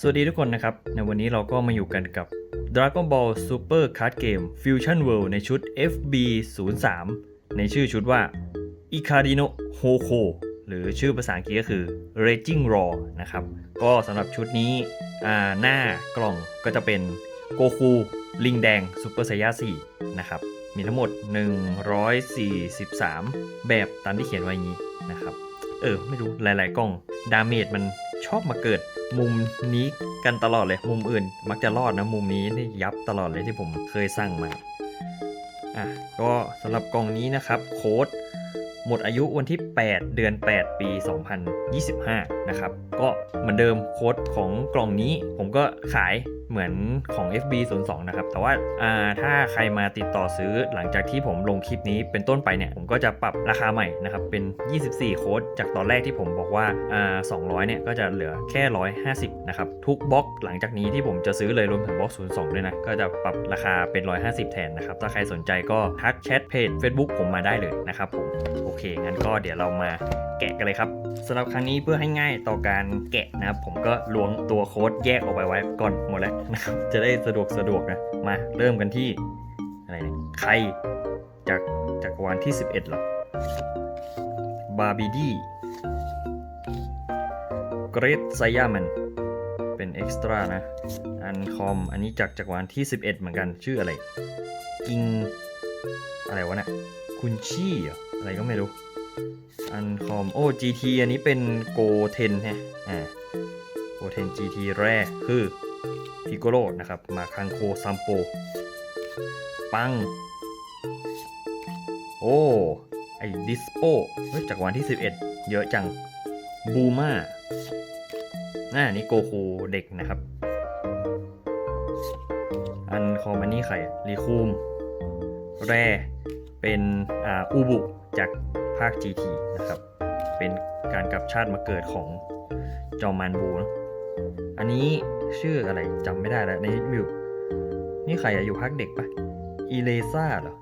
สวัสดีทุกคนนะครับ ในวันนี้เราก็มาอยู่กันกับ Dragon Ball Super Card Game Fusion World ในชุด FB 0 3 ในชื่อชุดว่า Icarino Hoko หรือชื่อภาษาอังกฤษก็คือ Raging Raw นะครับ ก็สำหรับชุดนี้อ่าหน้ากล่องก็จะเป็นโกคูลิงแดงซูเปอร์ไซยา4นะครับ มีทั้งหมด 143 แบบตามที่เขียนไว้นี้นะครับ เออ ไม่รู้หลาย ๆ กล้องดาเมจมัน ชอบมาเกิดมุมนี้กันตลอดเลย มุมอื่น มักจะรอดนะ มุมนี้นี่ยับตลอดเลยที่ผมเคยสั่งมา อะ ก็สำหรับกล่องนี้นะครับ โค้ดหมดอายุวันที่ 8 เดือน 8 ปี 2025 นะครับ ก็เหมือนเดิมโค้ดของกล่องนี้ผมก็ขายเหมือนของ FB 0 2 นะครับ แต่ว่าาถ้าใครมาติดต่อซื้อหลังจากที่ผมลงคลิปนี้เป็นต้นไปเนี่ย ผมก็จะปรับราคาใหม่นะครับ เป็น 24 โค้ดจากตอนแรกที่ผมบอกว่าอ่า200 เนี่ย ก็จะเหลือแค่ 150 นะครับ ทุกบล็อกหลังจากนี้ที่ผมจะซื้อเลยรวมถึงบล็อก 02 ด้วยนะ ก็จะปรับราคาเป็น 150 แทนนะครับ ถ้าใครสนใจก็ทักแชทเพจ Facebook ผมมาได้เลยนะครับผม โอเค งั้นก็เดี๋ยวเรามา แกะกันเลยครับสำหรับครั้งนี้เพื่อให้ง่ายต่อการแกะนะครับผมก็ล้วงตัวโค้ดแยกออกไปไว้ก่อนหมดแล้วนะครับจะได้สะดวกสะดวกนะมาเริ่มกันที่อะไรเนี่ยใครจากจากวาลที่ 11เหรอบาร์บีดีเกรดไซยามันเป็นเอ็กซ์ตร้านะ อันคอม อันนี้จากจักรวาลที่ 11 เหมือนกัน ชื่ออะไร กิง อะไรวะเนะี่ยคุณชี่อะไรก็ไม่รู้ อันคอมโอ้ GT อันนี้เป็นโกเทนฮะอ่าโกเทน GT แรกคือพิโกโรนะครับ มาคังโคซัมโป ปัง โอ้ ไอดิสโปเฮ้ยจากวันที่ 11 เยอะจัง บูมาอ่านี่โกคูเด็กนะครับ อันคอมอันนี้ใครรีคูม แร่เป็น อ่า อูบุจาก ภาค GT นะครับ เป็นการกลับชาติมาเกิดของจอมมานบูนะอันนี้ชื่ออะไรจำไม่ได้แล้วในมิวนี่ใครอยู่ภาคเด็กปะอีเลซ่าเหรอ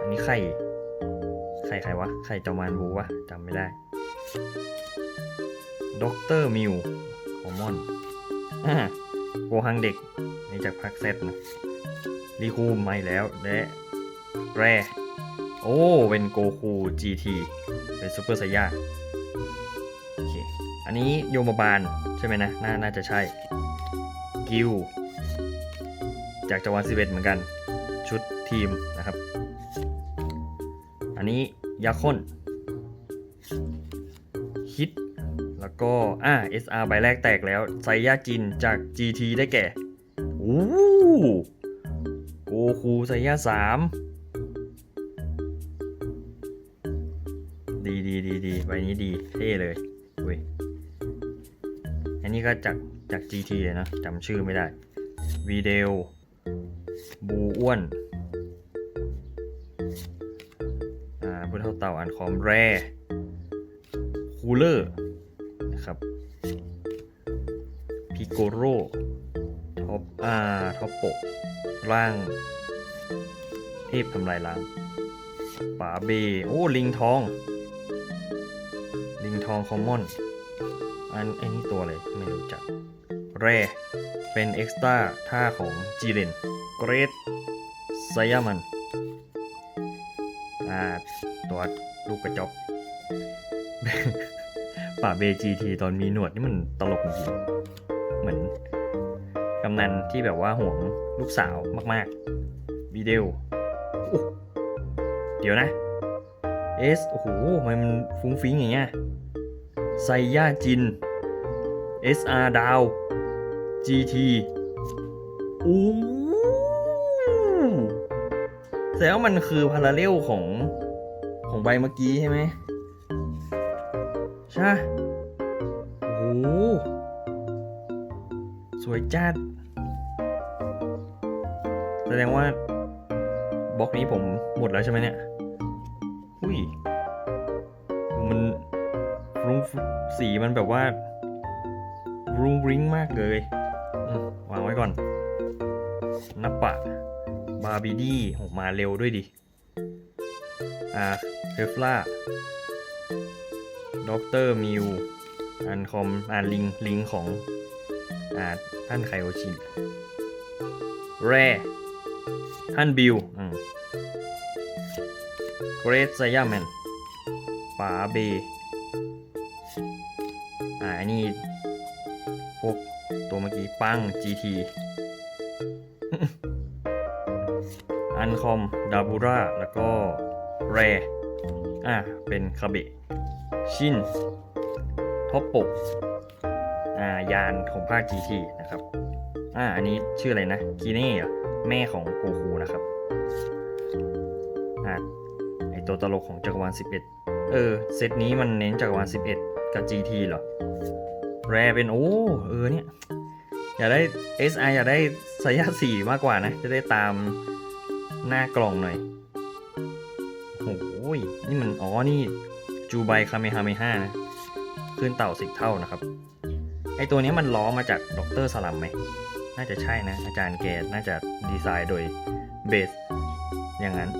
อันนี้ใคร ใครใครวะ ใครจอมมานบูวะจำไม่ได้ด็อกเตอร์มิวคอมมอนอ่าโกฮังเด็กนี่จากภาคเซตนะรีคูมไมาอีกแล้วและแร โอ้เป็นโกคู GT เป็นซูเปอร์ไซย่าโอเคอันนี้โยมบาลใช่ไหมนะน่าน่าจะใช่ กิลจากจังหวัดสิเเหมือนกัน ชุดทีมนะครับ อันนี้ยาค้นฮิต แล้วก็ อ่า SR ใบแรกแตกแล้ว ไซยาจินจาก GT ได้แก่ โอ้โกคูไซยาสาม ดีดีดีใบนี้ดีเท่เลยเว้ยอันนี้ก็จากจาก GT เลยนะจำชื่อไม่ได้วีเดลบูอ้วนอ่าพุทธเต่าอันคอมแร่คูลเลอร์นะครับพิโกโรท็อปอ่าท็อปโปร่าง เทพทำลายล้างป๋าเบ โอ้ ลิงทอง ลิงทองคอมมอน อันไอ้นี่ตัวอะไรไม่รู้จัก แร เป็นเอ็กซ์ต้าท่าของจีเรนเกรดไซยามัน อ่า ตัวลูกกระจอกป่าเบจีทีตอนมีหนวดนี่มันตลกจริงเหมือนกำนันที่แบบว่าห่วงลูกสาวมาก ๆ วีเดลเดี๋ยวนะ เอสโอ้โหมันฟุ้งฟิ้งอย่างเงี้ยไซย่าจิน SR ดาว GT โอ้แสดงว่ามันคือพาราเรลของ ของใบเมื่อกี้ใช่ไหมใช่โอ้โหสวยจัด แสดงว่าบล็อกนี้ผมหมดแล้วใช่ไหมเนี่ย อุ้ย มันรุ้งสีมันแบบว่า รุ้งริ้งมากเลยอืมวางไว้ก่อนนับปะ บาร์บีดี้ออกมาเร็วด้วยดิ อ่าเทฟล่าด็อกเตอร์มิวอันคอมอ่าลิงลิงของอ่าท่านไคโอชินแรท่านบิวอืม เกรทไซยาแมนปาเบอ่าอันนี้พวกตัวเมื่อกี้ปัง GT อันคอม ดาบูราแล้วก็แรอ่าเป็นคาเบะชินท็อปปกอ่ายานของภาค GT นะครับ อ่า อันนี้ชื่ออะไรนะ กีเน่แม่ของโกคูนะครับ ตัวตลกของจักรวาล 11 เออ เซตนี้มันเน้นจักรวาล 11 กับ GT เหรอ แรเป็น โอ้ เออเนี่ย อยากได้ SI อยากได้สายาสีมากกว่านะ จะได้ตามหน้ากล่องหน่อยโอ้ยนี่มัน อ๋อ นี่ จูไบคาเมฮาเมฮานะ ขึ้นเต่าสิบเท่านะครับ ไอตัวนี้มันล้อมาจากดรสลัมไหม น่าจะใช่นะ อาจารย์แกน่าจะดีไซน์โดยเบสอย่างนั้น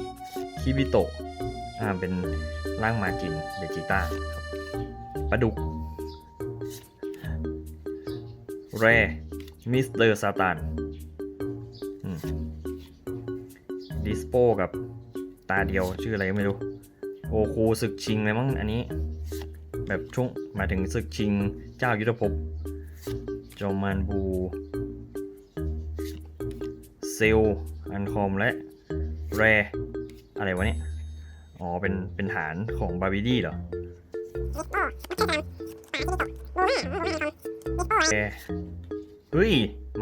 คิบิโตะ อ่าเป็นร่างมาจินเบจิต้าครับปลาดุก แรมิสเตอร์ซาตานดิสโปกับตาเดียวชื่ออะไรไม่รู้ โอคูศึกชิงเลยมั้งอันนี้ แบบช่วงหมายถึงศึกชิงเจ้ายุทธภพจอมานบูเซลอันคอมและ แร อะไรวะเนี่ย อ๋อ เป็น เป็นฐานของบาร์บีดี้เหรอแกเฮ้ย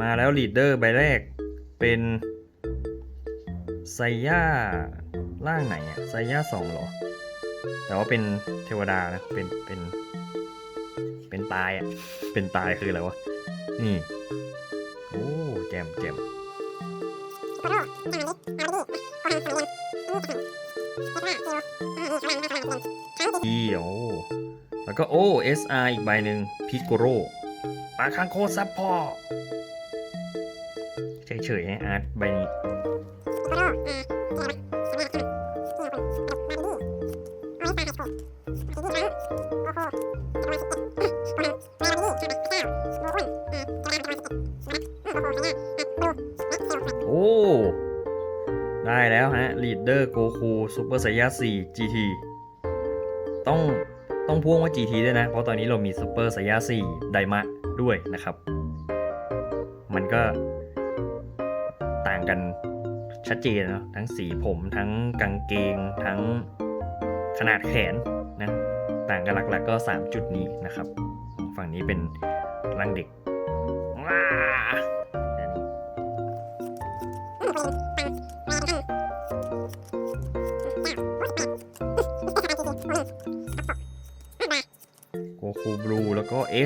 มาแล้วลีดเดอร์ใบแรก เป็นไซย่าร่างไหนอะไซย่าสองเหรอ แต่ว่าเป็นเทวดานะ เป็น เป็น เป็นตายอะเป็นตายคืออะไรวะ นี่ โอ้แจมแจม อีโอแล้วก็โอ้ SR อีกใบหนึ่งพิกโกโรปาคังโคซับพอเฉยๆให้อา ซูเปอร์ไซยา4 GT ต้องต้องพ่วงว่า GT ด้วยนะ เพราะตอนนี้เรามีซูเปอร์ไซยา4ไดมะด้วยนะครับ มันก็ต่างกันชัดเจนนะทั้งสีผมทั้งกางเกง ทั้งขนาดแขนนะ ต่างกันหลักๆก็3 จุดนี้นะครับ ฝั่งนี้เป็นร่างเด็ก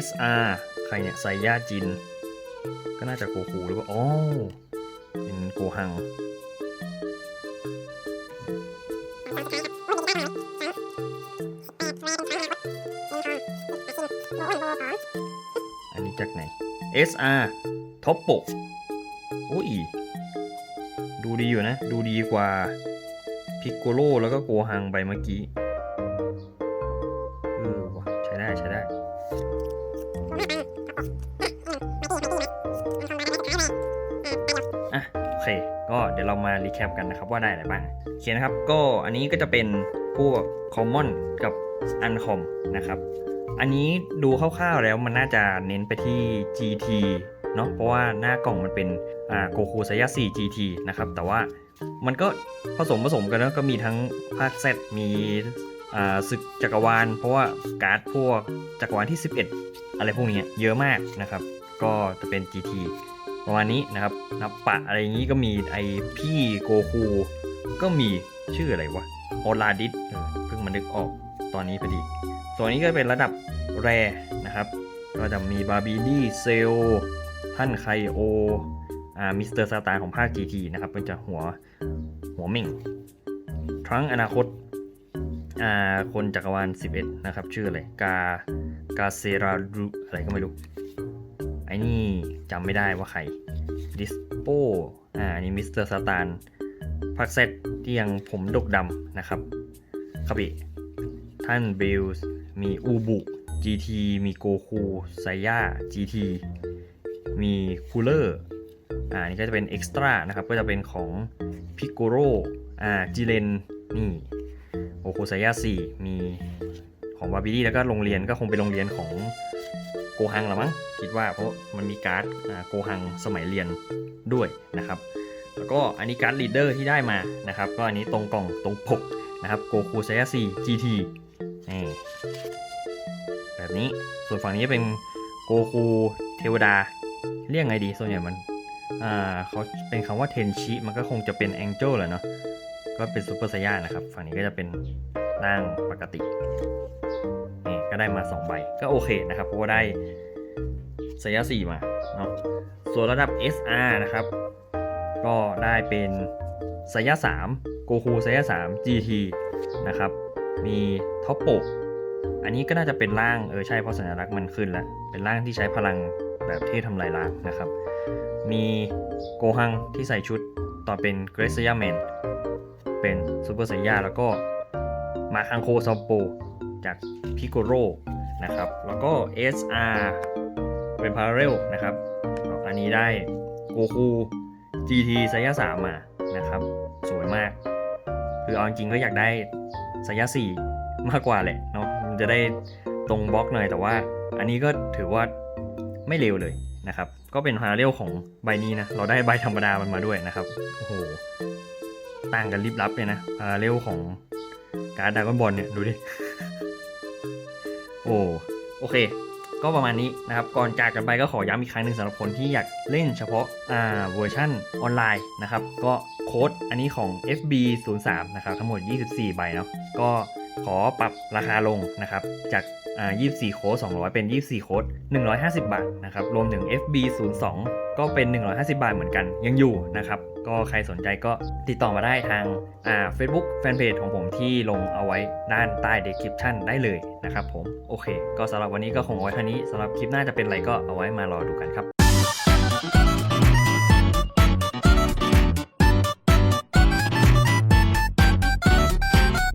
SR ใครเนี่ยไซย่าจิน ก็น่าจะโกคูหรือว่าอ๋อเป็นโกฮังอันนี้จากไหน SR ท็อปโปโอ้ยดูดีอยู่นะ ดูดีกว่าพิกโกโลแล้วก็โกฮังใบเมื่อกี้ แคปกันนะครับว่าได้อะไรบ้างโอเคนะครับ ก็อันนี้ก็จะเป็นพวก Common กับ Uncom นะครับ อันนี้ดูคร่าวๆแล้วมันน่าจะเน้นไปที่ GT เนาะเพราะว่าหน้ากล่องมันเป็นอ่าโกคูไซยะ4 GT นะครับ แต่ว่ามันก็ผสมผสมกันแล้วก็มีทั้งภาค Z มีอ่าศึกจักรวาล เพราะว่าการ์ดพวกจักรวาลที่ 11 อะไรพวกนี้เยอะมากนะครับ ก็จะเป็น GT ประมาณนี้นะครับนับปะอะไรอย่างนี้ก็มีไอพี่โกคูก็มีชื่ออะไรวะโอลาดิสเพิ่งมานึกออกตอนนี้พอดี ส่วนนี้ก็เป็นระดับแรนะครับ ก็จะมีบาร์บีดี้เซลท่านไคโออ่ามิสเตอร์ซาตานของภาค GT นะครับเป็นจะหัวหัวม่งทรังอนาคตอ่าคนจักรวาล 11 นะครับ ชื่ออะไร กากาเซรารุอะไรก็ไม่รู้ อ้นี่จำไม่ได้ว่าใครดิสโปอ่านนี้มิสเตอร์ซาตานภาคเซตที่ยังผมดกดำนะครับคาบิท่านบิลส์มีอูบุ GT มีโกคูไซย่า GT มีคูลเลอร์อ่านี่ก็จะเป็นเอ็กซ์ตร้านะครับ ก็จะเป็นของพิกโกโรอ่าจิเลนนี่โกคูไซย่า4มีของบาบิลี่แล้วก็โรงเรียนก็คงเป็นโรงเรียนของ โกฮังละมั้งคิดว่าเพราะมันมีการ์ดโกฮังสมัยเรียนด้วยนะครับ แล้วก็อันนี้การ์ดลีดเดอร์ที่ได้มานะครับ ก็อันนี้ตรงกล่องตรงปกนะครับโกคูไซย่า4 GT นี่แบบนี้ส่วนฝั่งนี้เป็นโกคูเทวดา เรียกไงดีส่วนใหญ่มันอ่าเขาเป็นคำว่าเทนชิมันก็คงจะเป็นแองเจิลแหละเนาะก็เป็นซูเปอร์ไซย่านะครับ ฝั่งนี้ก็จะเป็นร่างปกติ ก็ได้มา 2 ใบ ก็โอเคนะครับ เพราะว่าได้ไซย่า4มาเนาะส่วนระดับ SR นะครับ ก็ได้เป็นไซย่า3โกคูไซย่า3 GT นะครับ มีท็อปโปกอันนี้ก็น่าจะเป็นร่างเออใช่เพราะสัญลักษณ์มันขึ้นแล้ว เป็นร่างที่ใช้พลังแบบเทพทำลายล้างนะครับ มีโกฮังที่ใส่ชุดต่อเป็นเกรซยาแมนเป็นซูเปอร์ไซยาแล้วก็มาคังโคซอมโป จากพิโกโรนะครับ แล้วก็ SR เป็นพาราเรลนะครับ อันนี้ได้โกคู GT ไซย่า3มานะครับ สวยมาก คือเอาจริงก็อยากได้ไซย่า4มากกว่าแหละเนาะมันจะได้ตรงบล็อกหน่อยแต่ว่า อันนี้ก็ถือว่าไม่เลวเลยนะครับ ก็เป็นพาราเรลของใบนี้นะ เราได้ใบธรรมดามันมาด้วยนะครับ โอ้โห ต่างกันลิบลับเลยนะพาราเรลของการ์ดดากอนบอลเนี่ย ดูดิ โอ้โอเค ก็ประมาณนี้นะครับ ก่อนจากกันไปก็ขอย้ำอีกครั้งหนึ่งสำหรับคนที่อยากเล่นเฉพาะอ่าเวอร์ชันออนไลน์นะครับ ก็โค้ดอันนี้ของ FB 0 3 นะครับ ทั้งหมด 24 ใบเนาะก็ขอปรับราคาลงนะครับ จาก อ่า24 โค้ด200 เป็น 24 โค้ด150 บาทนะครับ รวมถึง FB 0 2ก็เป็น 150 บาทเหมือนกัน ยังอยู่นะครับ ก็ใครสนใจก็ติดต่อมาได้ทางอ่า Facebook Fanpage ของผมที่ลงเอาไว้ด้านใต้ description ได้เลยนะครับผม โอเค ก็สำหรับวันนี้ก็คงเอาไว้เท่านี้สำหรับคลิปหน้าจะเป็นอะไรก็เอาไว้มารอดูกันครับ